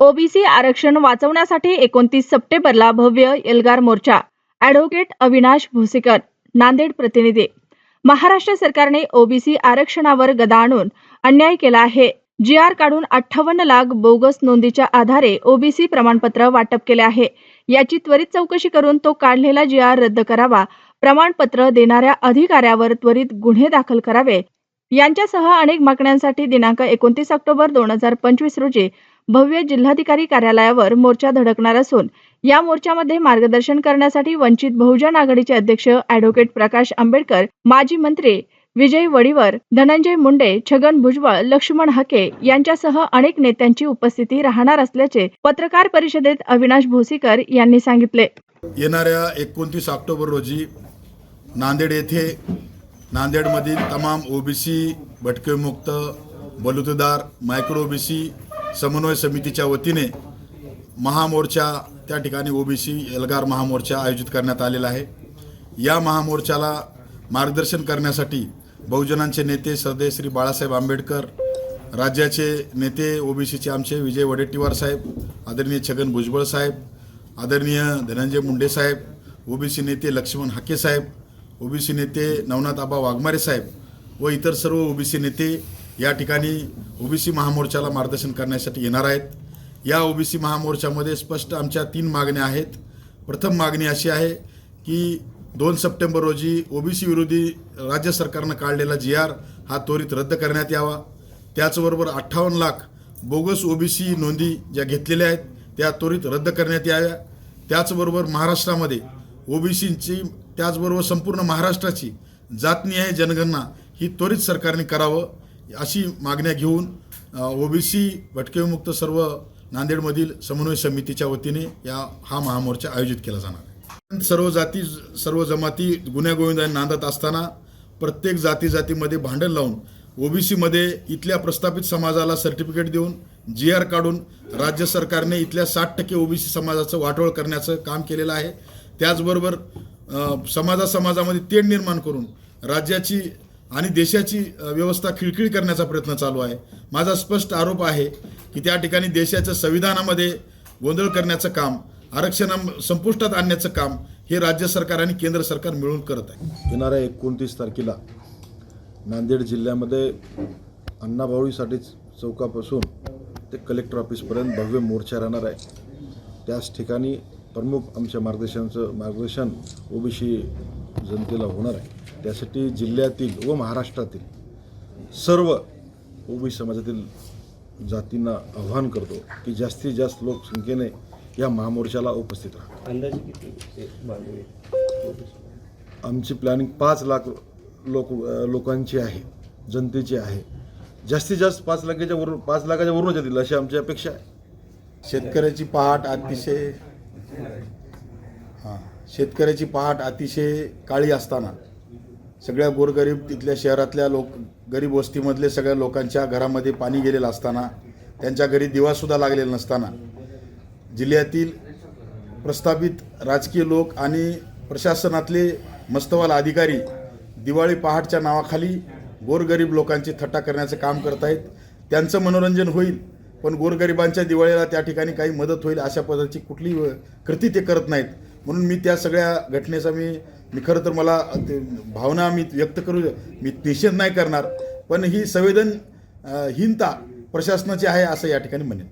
OBC आरक्षण वाचवण्यासाठी एकोणतीस सप्टेंबरला भव्य एल्गार मोर्चा. ॲडव्होकेट अविनाश भोसेकर नांदेड प्रतिनिधी. महाराष्ट्र सरकारने ओबीसी आरक्षणावर गदा आणून अन्याय केला आहे. जी आर काढून अठ्ठावन्न लाख बोगस नोंदीच्या आधारे ओबीसी प्रमाणपत्र वाटप केले आहे. याची त्वरित चौकशी करून तो काढलेला जी आर रद्द करावा प्रमाणपत्र देणाऱ्या अधिकाऱ्यावर त्वरित गुन्हे दाखल करावे. यांच्यासह अनेक मागण्यांसाठी दिनांक एकोणतीस ऑक्टोबर दोन हजार पंचवीस रोजी भव्य जिल्हाधिकारी कार्यालयावर मोर्चा धडकणार असून या मोर्चामध्ये मार्गदर्शन करण्यासाठी वंचित बहुजन आघाडीचे अध्यक्ष अॅडव्होकेट प्रकाश आंबेडकर माजी मंत्री विजय वडीवर धनंजय मुंडे छगन भुजबळ लक्ष्मण हके यांच्यासह अनेक नेत्यांची उपस्थिती राहणार असल्याचे पत्रकार परिषदेत अविनाश भोसीकर यांनी सांगितले. येणाऱ्या एकोणतीस ऑक्टोबर रोजी नांदेड येथे नांदेडमधील तमाम ओबीसी भटकेमुक्त बलुतेदार मायक्रो ओबीसी समन्वय समितीच्या वतीने महामोर्चा त्या ठिकाणी ओबीसी एल्गार महामोर्चा आयोजित करण्यात आलेला आहे. या महामोर्चाला मार्गदर्शन करण्यासाठी बहुजनांचे नेते सरदेव श्री बाळासाहेब आंबेडकर राज्याचे नेते ओबीसीचे आमचे विजय वडेट्टीवार साहेब आदरणीय छगन भुजबळ साहेब आदरणीय धनंजय मुंडे साहेब ओबीसी नेते लक्ष्मण हाके साहेब ओबीसी नेते नवनाथ आबा वाघमारे साहेब व इतर सर्व ओबीसी नेते या ठिकाणी ओबीसी महामोर्चाला मार्गदर्शन करण्यासाठी येणार आहेत. या ओबीसी महामोर्चामध्ये स्पष्ट आमच्या तीन मागण्या आहेत. प्रथम मागणी अशी आहे की दोन सप्टेंबर रोजी ओबीसी विरोधी राज्य सरकारनं काढलेला जी आर हा त्वरित रद्द करण्यात यावा. त्याचबरोबर अठ्ठावन्न लाख बोगस ओबीसी नोंदी ज्या घेतलेल्या आहेत त्या त्वरित रद्द करण्यात याव्या. त्याचबरोबर महाराष्ट्रामध्ये ओबीसींची त्याचबरोबर संपूर्ण महाराष्ट्राची जातनी आहे जनगणना ही त्वरित सरकारने करावं. अशी मागण्या घेऊन ओबीसी भटकेविमुक्त सर्व नांदेडमधील समन्वय समितीच्या वतीने या हा महामोर्चा आयोजित केला जाणार आहे. सर्व जाती सर्व जमाती गुन्ह्यागोविंदाने नांदत असताना प्रत्येक जाती जातीमध्ये भांडण लावून ओबीसीमध्ये इथल्या प्रस्थापित समाजाला सर्टिफिकेट देऊन जी आर काढून राज्य सरकारने इथल्या साठ टक्के ओबीसी समाजाचं वाटोळ करण्याचं काम केलेलं आहे. त्याचबरोबर समाजा समाजामध्ये तेढ निर्माण करून राज्याची आणि देशाची व्यवस्था खिळखिळ करण्याचा प्रयत्न चालू आहे. माझा स्पष्ट आरोप आहे की त्या ठिकाणी देशाच्या संविधानामध्ये गोंधळ करण्याचं काम आरक्षणा संपुष्टात आणण्याचं काम हे राज्य सरकार आणि केंद्र सरकार मिळून करत आहे. येणाऱ्या एकोणतीस तारखेला नांदेड जिल्ह्यामध्ये अण्णाभाऊसाठी चौकापासून ते कलेक्टर ऑफिसपर्यंत भव्य मोर्चा राहणार आहे. त्याच ठिकाणी प्रमुख आमच्या मार्गदर्शनाचं मार्गदर्शन ओबीसी जनतेला होणार आहे. त्यासाठी जिल्ह्यातील व महाराष्ट्रातील सर्व ओबीसी समाजातील जातींना आव्हान करतो की जास्तीत जास्त लोकसंख्येने या महामोर्चाला उपस्थित राहा. अंदाजे किती आमची प्लॅनिंग पाच लाख लोक लोकांची आहे जनतेची आहे. जास्तीत जास्त पाच लाखाच्या वरून पाच लाखाच्या वरूनच येतील अशी आमची अपेक्षा आहे. शेतकऱ्याची पहाट अतिशय हां. शेतकऱ्याची पहाट अतिशय काळी असताना सगळ्या गोरगरीब तिथल्या शहरातल्या लोक गरीब वस्तीमधले सगळ्या लोकांच्या घरामध्ये पाणी गेलेलं असताना त्यांच्या घरी दिवासुद्धा लागलेला नसताना जिल्ह्यातील प्रस्थापित राजकीय लोक आणि प्रशासनातले मस्तवाल अधिकारी दिवाळी पहाटच्या नावाखाली गोरगरीब लोकांची थट्टा करण्याचं काम करत आहेत. त्यांचं मनोरंजन होईल पण गोरगरिबांच्या दिवाळीला त्या ठिकाणी काही मदत होईल अशा पद्धतीची कुठली कृती ते करत नाहीत. म्हणून मी त्या सगळ्या घटनेचा मी मी खरं तर मला ते भावना मी व्यक्त करू मी निषेध नाही करणार पण ही संवेदन हीनता प्रशासनाची आहे असं या ठिकाणी म्हणेन.